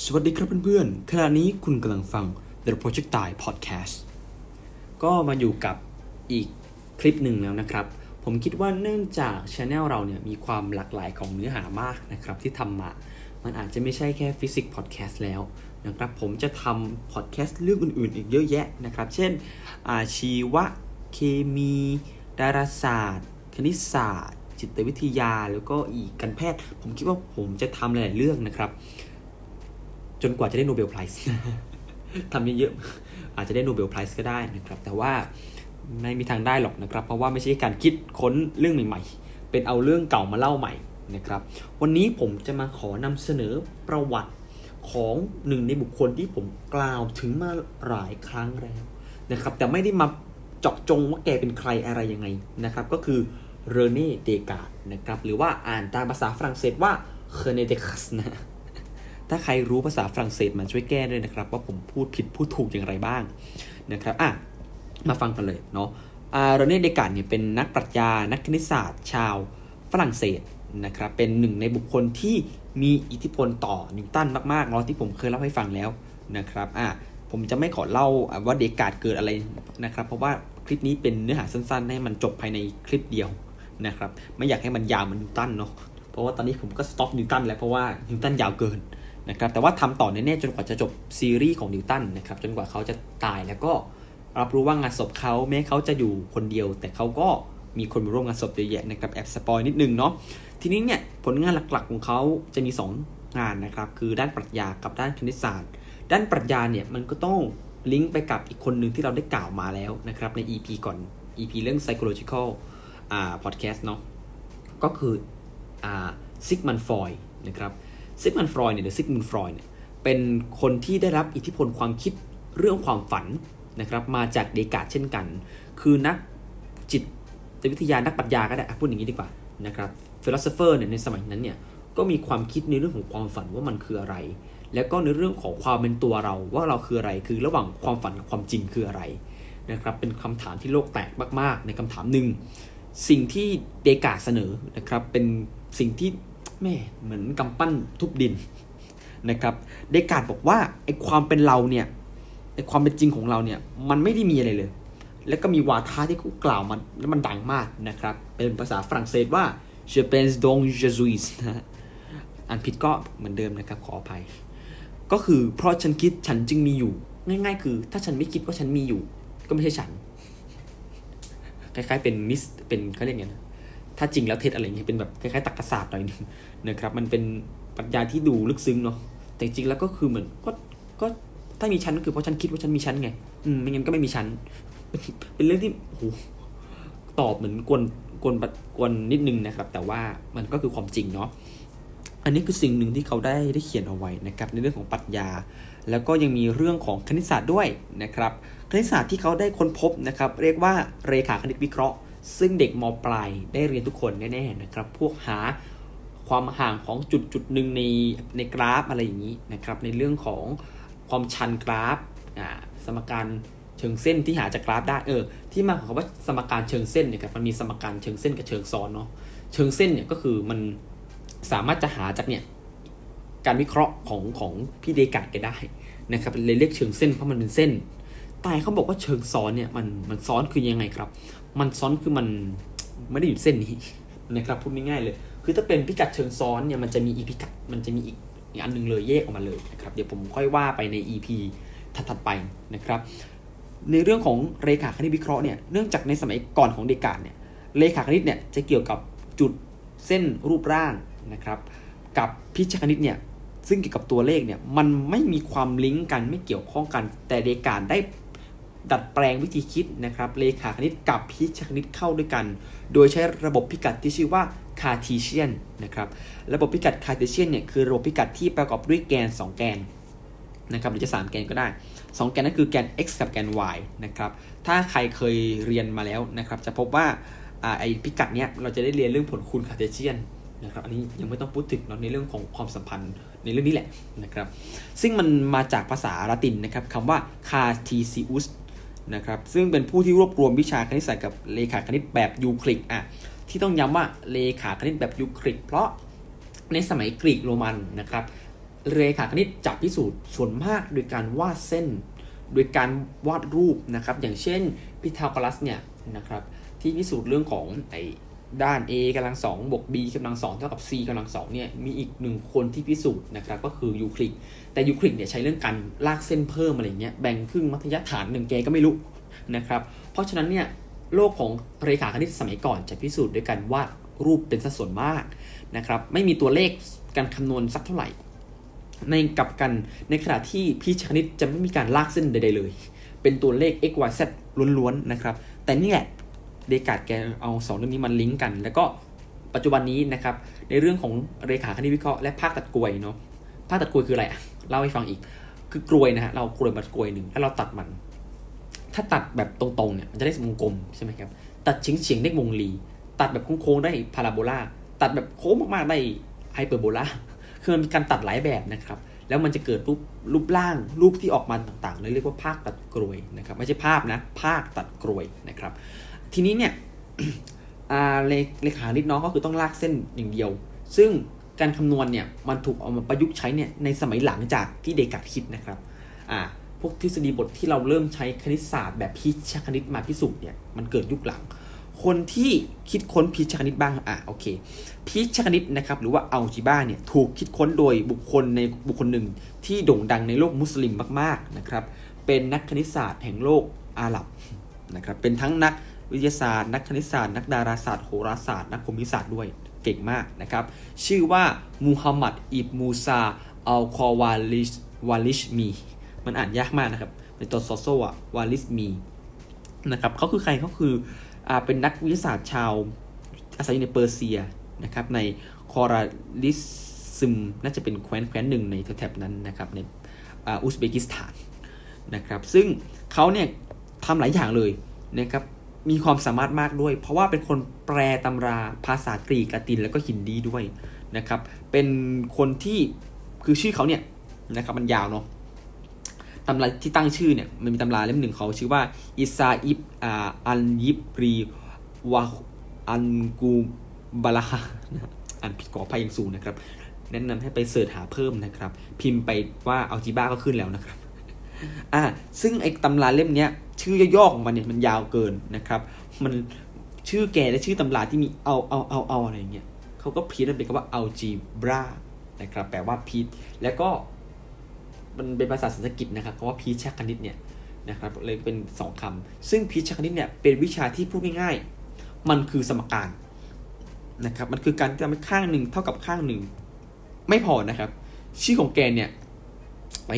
สวัสดีครับเพื่อนๆ ขณะนี้คุณกำลังฟัง The Projectile Podcast ก็มาอยู่กับอีกคลิปหนึ่งแล้วนะครับ ผมคิดว่าเนื่องจากช anel เราเนี่ยมีความหลากหลายของเนื้อหามากนะครับที่ทำมา มันอาจจะไม่ใช่แค่ฟิสิกส์พอดแคสต์แล้วนะครับ ผมจะทำพอดแคสต์เรื่องอื่นๆ อีกเยอะแยะนะครับ เช่นอาชีวะ เคมี ดาราศาสตร์ คณิตศาสตร์ จิตวิทยา แล้วก็อีกการแพทย์ ผมคิดว่าผมจะทำหลายๆเรื่องนะครับ จนกว่าจะได้โนเบลไพรส์ทำเยอะๆอาจจะได้โนเบลไพรส์ก็ได้นะครับ แต่ว่าไม่มีทางได้หรอกนะครับ เพราะว่าไม่ใช่การคิดค้นเรื่องใหม่ๆ เป็นเอาเรื่องเก่ามาเล่าใหม่นะครับ วันนี้ผมจะมาขอนำเสนอประวัติของหนึ่งในบุคคลที่ผมกล่าวถึงมาหลายครั้งแล้วนะครับ แต่ไม่ได้มาเจาะจงว่าแกเป็นใครอะไรยังไงนะครับ ก็คือเรเน่เดกาดนะครับ หรือว่าอ่านตามภาษาฝรั่งเศสว่าเคเนเดคัสนะ ถ้าใครรู้ภาษาฝรั่งเศสมันช่วยแก้ด้วยนะครับ ว่าผมพูดผิดพูดถูกอย่างไรบ้างนะครับอะมาฟังกันเลยเนาะอ่าโรเน่เดกาดเนี่ยเป็นนักปรัชญา นักคณิตศาสตร์ ชาวฝรั่งเศสนะครับ เป็นหนึ่งในบุคคลที่มีอิทธิพลต่อนิวตันมากๆเนาะที่ผมเคยเล่าให้ฟังแล้วนะครับอะผมจะไม่ขอเล่าว่าเดกาดเกิดอะไรนะครับ เพราะว่าคลิปนี้เป็นเนื้อหาสั้น ๆ ให้มันจบภายในคลิปเดียวนะครับ ไม่อยากให้มันยาวเหมือนนิวตันเนาะเพราะว่าตอนนี้ผมก็สต็อปนิวตันแล้วเพราะว่านิวตันยาวเกิน นะครับแต่ว่าทำต่อแน่ๆจนกว่าจะจบซีรีส์ของนิวตันนะครับจนกว่าเขาจะตายแล้วก็รับรู้ว่างานศพเขาแม้เขาจะอยู่คนเดียว แต่เขาก็มีคนมาร่วมงานศพเยอะแยะนะครับแอบสปอยนิดนึงเนาะทีนี้เนี่ยผลงานหลักๆของเขาจะมี 2 งานนะครับคือด้านปรัชญากับด้านคณิตศาสตร์ ด้านปรัชญาเนี่ยมันก็ต้องลิงก์ไปกับอีกคนหนึ่งที่เราได้กล่าวมาแล้วนะครับใน EP ก่อน EP เรื่อง psychological อ่า podcast เนาะก็คืออ่าซิกมันฟอยนะครับ ซิกมันฟรอยเนี่ยหรือซิกมันฟรอยเนี่ยเป็นคนที่ได้รับอิทธิพลความคิดเรื่องความฝันนะครับมาจากเดกาเช่นกัน คือนักจิตวิทยานักปรัชญาก็ได้พูดอย่างนี้ดีกว่านะครับฟิโลโซเฟอร์เนี่ยในสมัยนั้นเนี่ยก็มีความคิดในเรื่องของความฝันว่ามันคืออะไร แล้วก็ในเรื่องของความเป็นตัวเราว่าเราคืออะไรคือระหว่างความฝันกับความจริงคืออะไรนะครับเป็นคำถามที่โลกแตกมาก ๆ ในคำถามหนึ่งสิ่งที่เดกาเสนอนะครับเป็นสิ่งที่ แม่เหมือนกำปั้นทุบดินนะครับเดกาดบอกว่าไอ้ความเป็นเราเนี่ยไอ้ความเป็นจริงของเราเนี่ยมันไม่ได้มีอะไรเลย แล้วก็มีวาทะที่เขากล่าวมันแล้วมันดังมากนะครับเป็นภาษาฝรั่งเศสว่า je pense donc je suis นะอ่านผิดก็เหมือนเดิมนะครับขออภัย ก็คือเพราะฉันคิดฉันจึงมีอยู่ ง่าย ๆ คือ ถ้าฉันไม่คิดว่าฉันมีอยู่ ก็ไม่ใช่ฉัน คล้ายๆเป็นมิสเป็นเขาเรียกไงนะ ถ้าจริงแล้วเท็จอะไรเงี้ยเป็นแบบคล้ายๆตรรกศาสตร์หน่อยนึงนะครับมันเป็นปรัชญาที่ดูลึกซึ้งเนาะแต่จริงแล้วก็คือเหมือนก็ก็ถ้ามีฉันก็คือเพราะฉันคิดว่าฉันมีฉันไงอืมไม่งั้นก็ไม่มีฉันเป็นเรื่องที่โหตอบเหมือนกวนกวนกวนนิดนึงนะครับ แต่ว่ามันก็คือความจริงเนาะอันนี้คือสิ่งหนึ่งที่เขาได้ได้เขียนเอาไว้นะครับในเรื่องของปรัชญา แล้วก็ยังมีเรื่องของคณิตศาสตร์ด้วยนะครับ คณิตศาสตร์ที่เขาได้ค้นพบนะครับ เรียกว่าเรขาคณิตวิเคราะห์ ซึ่งเด็กมปลายได้เรียนทุกคนแน่ๆนะครับ พวกหาความห่างของจุดจุดหนึ่งในในกราฟอะไรอย่างนี้นะครับ ในเรื่องของความชันกราฟสมการเชิงเส้นที่หาจากกราฟได้เออ ที่มาของคำว่าสมการเชิงเส้นเนี่ยครับมันมีสมการเชิงเส้นกับเชิงซ้อนเนาะเชิงเส้นเนี่ยก็คือมันสามารถจะหาจากเนี่ยการวิเคราะห์ของของพี่เดกาดแกได้นะครับเลยเรียกเชิงเส้นเพราะมันเป็นเส้น แต่เขาบอกว่าเชิงซ้อนเนี่ยมันมันซ้อนคือยังไงครับ มันซ้อนคือมันไม่ได้อยู่เส้นนี้นะครับพูดง่ายๆเลย คือถ้าเป็นพิกัดเชิงซ้อนเนี่ยมันจะมีอีพิกัดมันจะมีอีกอีกอันหนึงเลยแยกออกมาเลยนะครับเดี๋ยวผมค่อยว่าไปใน EP ถัดๆไปนะครับ ในเรื่องของเรขาคณิตวิเคราะห์เนี่ยเนื่องจากในสมัยก่อนของเดกาดเนี่ยเรขาคณิตเนี่ยจะเกี่ยวกับจุดเส้นรูปร่างนะครับ กับพิชคณิตเนี่ยซึ่งเกี่ยวกับตัวเลขเนี่ยมันไม่มีความลิงก์กันไม่เกี่ยวข้องกัน แต่เดกาดได้ ดัดแปลงวิธีคิดนะครับเลขาคณิตกับพิชคณิตเข้าด้วยกัน โดยใช้ระบบพิกัดที่ชื่อว่าคาร์ทีเชียนนะครับระบบพิกัดคาร์ทีเชียนเนี่ยคือระบบพิกัดที่ประกอบด้วยแกน 2 แกนนะครับหรือจะ 3 แกนก็ได้ 2 แกนนั่นคือแกน x กับแกน y นะครับถ้าใครเคยเรียนมาแล้วนะครับจะพบว่าไอพิกัดเนี้ยเราจะได้เรียนเรื่องผลคูณคาร์ทีเชียนนะครับอันนี้ยังไม่ต้องพูดถึงเนาะในเรื่องของความสัมพันธ์ในเรื่องนี้แหละนะครับซึ่งมันมาจากภาษาละตินนะครับคำว่า Cartesius นะครับซึ่งเป็นผู้ที่รวบรวมวิชาคณิตศาสตร์กับเลขาคณิตแบบยูคลิกอะที่ต้องย้ำว่าเลขาคณิตแบบยูคลิกเพราะในสมัยกรีกโรมันนะครับเลขาคณิตจับพิสูจน์ส่วนมากโดยการวาดเส้น โดยการวาดรูปนะครับอย่างเช่นพิทาโกรัสเนี่ยนะครับที่พิสูจน์เรื่องของไอ ด้าน a กำลังสองบวก b กำลังสองเท่ากับ c กำลังสองเนี่ยมีอีกหนึ่งคนที่พิสูจน์นะครับก็คือยูคลิดแต่ยูคลิดเนี่ยใช้เรื่องการลากเส้นเพิ่มอะไรเงี้ยแบ่งครึ่งมัธยฐานหนึ่งแกก็ไม่รู้นะครับเพราะฉะนั้นเนี่ยโลกของเรขาคณิตสมัยก่อนจะพิสูจน์ด้วยการวาดรูปเป็นสัดส่วนมากนะครับไม่มีตัวเลขการคำนวณสักเท่าไหร่ ในกลับกันในขณะที่พิชคณิตจะไม่มีการลากเส้นใดๆเลย เป็นตัวเลข x y z ล้วนๆนะครับแต่นี่แหละ เดกาดแกเอาสองเรื่องนี้มันลิงก์กัน แล้วก็ปัจจุบันนี้นะครับในเรื่องของเรขาคณิตวิเคราะห์และภาคตัดกลวยเนาะภาคตัดกลวยคืออะไรเล่าให้ฟังอีก คือกลวยนะฮะเรากลวยมากลวยหนึ่งแล้วเราตัดมัน ถ้าตัดแบบตรงๆเนี่ยมันจะได้วงกลมใช่ไหมครับตัดเฉียงๆได้วงรี ตัดแบบโค้งๆได้พาราโบลาตัดแบบโค้งมากๆได้ไฮเปอร์โบลาคือมันมีการตัดหลายแบบนะครับแล้วมันจะเกิดรูปรูปร่างรูปที่ออกมาต่างๆเลยเรียกว่าภาคตัดกรวยนะครับไม่ใช่ภาพนะภาคตัดกรวยนะครับ ทีนี้เนี่ยเลขานิดน้องก็คือต้องลากเส้นอย่างเดียว ซึ่งการคำนวณเนี่ยมันถูกเอามาประยุกต์ใช้เนี่ยในสมัยหลังจากที่เดกาดคิดนะครับอ่าพวกทฤษฎีบทที่เราเริ่มใช้คณิตศาสตร์แบบพิชคณิตมาพิสูจน์เนี่ยมันเกิดยุคหลัง คนที่คิดค้นพิชคณิตบ้างอะโอเคพิชคณิตนะครับหรือว่าอัลจิบ้าเนี่ยถูกคิดค้นโดยบุคคลในบุคคลหนึ่งที่โด่งดังในโลกมุสลิมมากๆนะครับเป็นนักคณิตศาสตร์แห่งโลกอาหรับนะครับเป็นทั้งนัก วิทยาศาสตร์ นักคณิตศาสตร์ นักดาราศาสตร์ โหราศาสตร์ นักภูมิศาสตร์ด้วย เก่งมากนะครับ ชื่อว่ามูฮัมหมัด อิบมูซา อัลคอวาลิชวาลิชมี มันอ่านยากมากนะครับ เป็นตัวโซโซอะวาลิชมี นะครับเขาคือใครเขาคืออ่าเป็นนักวิทยาศาสตร์ชาวอาศัยอยู่ในเปอร์เซียนะครับ ในคอราลิซึม น่าจะเป็นแคว้นแคว้นหนึ่งในแถบนั้นนะครับ ในอุซเบกิสถานนะครับ ซึ่งเขาเนี่ยทำหลายอย่างเลยนะครับ มีความสามารถมากด้วย เพราะว่าเป็นคนแปลตำราภาษากรีกละตินแล้วก็ฮินดีด้วยนะครับ เป็นคนที่คือชื่อเขาเนี่ยนะครับมันยาวเนาะตำราที่ตั้งชื่อเนี่ยมันมีตำราเล่มหนึ่งเขาชื่อว่าอิซาอิบอันยิบรีวาอันกูบาลาอ่านผิดขออภัยย่างสูงนะครับ แนะนำให้ไปเสิร์ชหาเพิ่มนะครับ พิมพ์ไปว่าอัลจีบ้าก็ขึ้นแล้วนะครับ อ่าซึ่งไอ้ตำราเล่มเนี้ย ชื่อย่อๆของมันเนี่ยมันยาวเกินนะครับ มันชื่อแกและชื่อตำราที่มีเอาเอาเอาเอาอะไรเงี้ยเขาก็พีดมันเป็นคำว่าอัลจีบรานะครับแปลว่าพีดแล้วก็มันเป็นภาษาสันสกฤตนะครับคำว่าพีชคณิตเนี่ยนะครับเลยเป็นสองคำซึ่งพีชคณิตเนี่ยเป็นวิชาที่พูดง่ายๆ มันคือสมการนะครับมันคือการทำให้ข้างหนึ่งเท่ากับข้างหนึ่ง ไม่พอนะครับ ชื่อของแกเนี่ยไป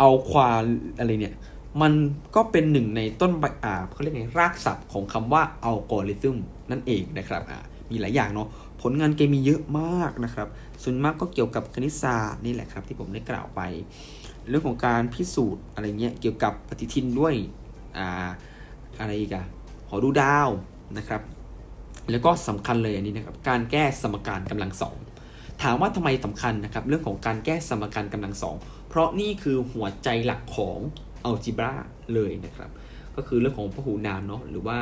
อาควาอะไรเนี่ยมันก็เป็นหนึ่งในต้นอ่าเขาเรียกไงรากศัพท์ของคำว่าอัลกอริทึมนั่นเองนะครับอ่ามีหลายอย่างเนาะผลงานแกมีเยอะมากนะครับ ส่วนมากก็เกี่ยวกับคณิตศาสตร์นี่แหละครับ ที่ผมได้กล่าวไป เรื่องของการพิสูจน์อะไรเงี้ยเกี่ยวกับปฏิทินด้วยอ่าอะไรอีกอะหอดูดาวนะครับ แล้วก็สำคัญเลยอันนี้นะครับ การแก้สมการกำลังสอง ถามว่าทำไมสำคัญนะครับ เรื่องของการแก้สมการกำลังสองเพราะนี่คือหัวใจหลักของอัลจิบราเลยนะครับ ก็คือเรื่องของพหูนามเนาะหรือว่า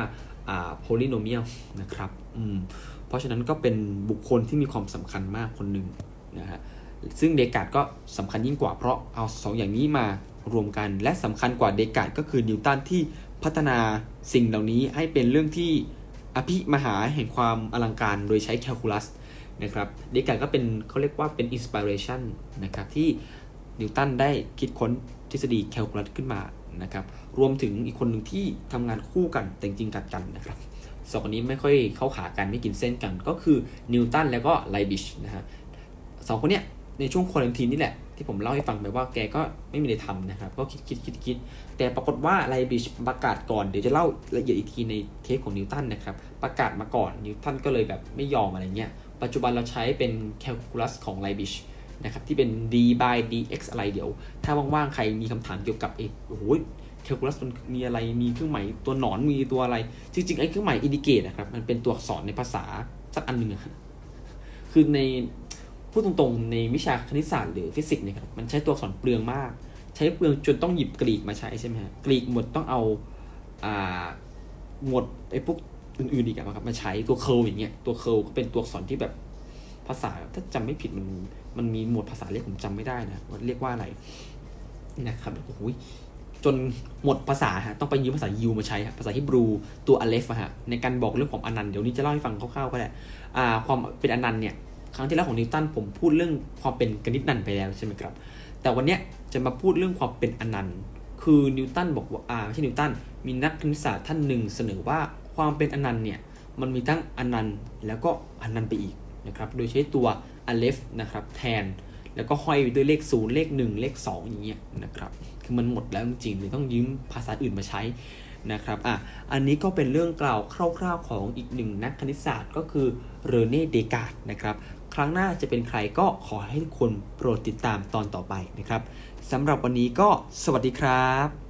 อ่าโพลิโนเมียลนะครับอืมเพราะฉะนั้นก็เป็นบุคคลที่มีความสำคัญมากคนหนึ่งนะฮะซึ่งเดกาดก็สำคัญยิ่งกว่าเพราะเอาสองอย่างนี้มารวมกัน และสำคัญกว่าเดกาดก็คือนิวตันที่พัฒนาสิ่งเหล่านี้ให้เป็นเรื่องที่อภิมหาแห่งความอลังการโดยใช้แคลคูลัส นะครับเดกาก็เป็นเขาเรียกว่าเป็นอินสปิเรชันนะครับที่นิวตันได้คิดค้นทฤษฎีแคลคูลัสขึ้นมานะครับรวมถึงอีกคนหนึ่งที่ทำงานคู่กันแต่จริงกัดกันนะครับสองคนนี้ไม่ค่อยเข้าขากันไม่กินเส้นกันก็คือนิวตันแล้วก็ไลบิชนะฮะสองคนเนี้ยในช่วงควอลันทีนนี่แหละที่ผมเล่าให้ฟังไปว่าแกก็ไม่มีอะไรทำนะครับ ก็คิดคิดคิดคิดแต่ปรากฏว่าไลบิชประกาศก่อนเดี๋ยวจะเล่าละเอียดอีกทีในเทปของนิวตันนะครับ ประกาศมาก่อนนิวตันก็เลยแบบไม่ยอมอะไรเงี้ย ปัจจุบันเราใช้เป็นแคลคูลัสของไลบิชนะครับที่เป็น d by dx อะไรเดี๋ยว ถ้าว่างๆ ใครมีคำถามเกี่ยวกับเอโอ้โหแคลคูลัสมันมีอะไรมีเครื่องหมายตัวหนอนมีตัวอะไร จริงๆ ไอ้เครื่องหมายอินดิเกตนะครับ มันเป็นตัวอักษรในภาษาสักอันหนึ่งคือในพูดตรงๆ ในวิชาคณิตศาสตร์หรือฟิสิกส์เนี่ยครับมันใช้ตัวอักษรเปลืองมาก ใช้เปลืองจนต้องหยิบกรีกมาใช้ใช่ไหมฮะกรีกหมดต้องเอาอ่าหมดไอ้พวก อื่นๆอีกครับมาใช้ตัวเคิร์อย่างเงี้ยตัวเคิร์ก็เป็นตัวอักษรที่แบบภาษาถ้าจำไม่ผิดมันมันมีหมวดภาษาเรียกผมจำไม่ได้นะว่าเรียกว่าอะไรนะครับโอ้โหจนหมดภาษาฮะต้องไปยืมภาษายิวมาใช้ฮะภาษาฮิบรูตัวอเลฟอะฮะในการบอกเรื่องของอนันต์เดี๋ยวนี้จะเล่าให้ฟังคร่าวๆก็ได้อ่าความเป็นอนันต์เนี่ยครั้งที่แล้วของนิวตันผมพูดเรื่องความเป็นกนิษฐ์นันไปแล้วใช่ไหมครับ แต่วันเนี้ยจะมาพูดเรื่องความเป็นอนันต์ คือนิวตันบอกว่าอ่าไม่ใช่นิวตันมีนักคณิตศาสตร์ท่านหนึ่งเสนอว่า ความเป็นอนันต์เนี่ยมันมีทั้งอนันต์แล้วก็อนันต์ไปอีกนะครับโดยใช้ตัวอเลฟนะครับแทน แล้วก็ห้อยไว้ด้วยเลข 0 เลข 1 เลข 2 อย่างเงี้ยนะครับคือมันหมดแล้วจริงๆเลยต้องยืมภาษาอื่นมาใช้นะครับอะอันนี้ก็เป็นเรื่องกล่าวคร่าวๆของอีกหนึ่งนักคณิตศาสตร์ก็คือเรเน่เดกาดนะครับครั้งหน้าจะเป็นใครก็ขอให้ทุกคนโปรดติดตามตอนต่อไปนะครับสำหรับวันนี้ก็สวัสดีครับ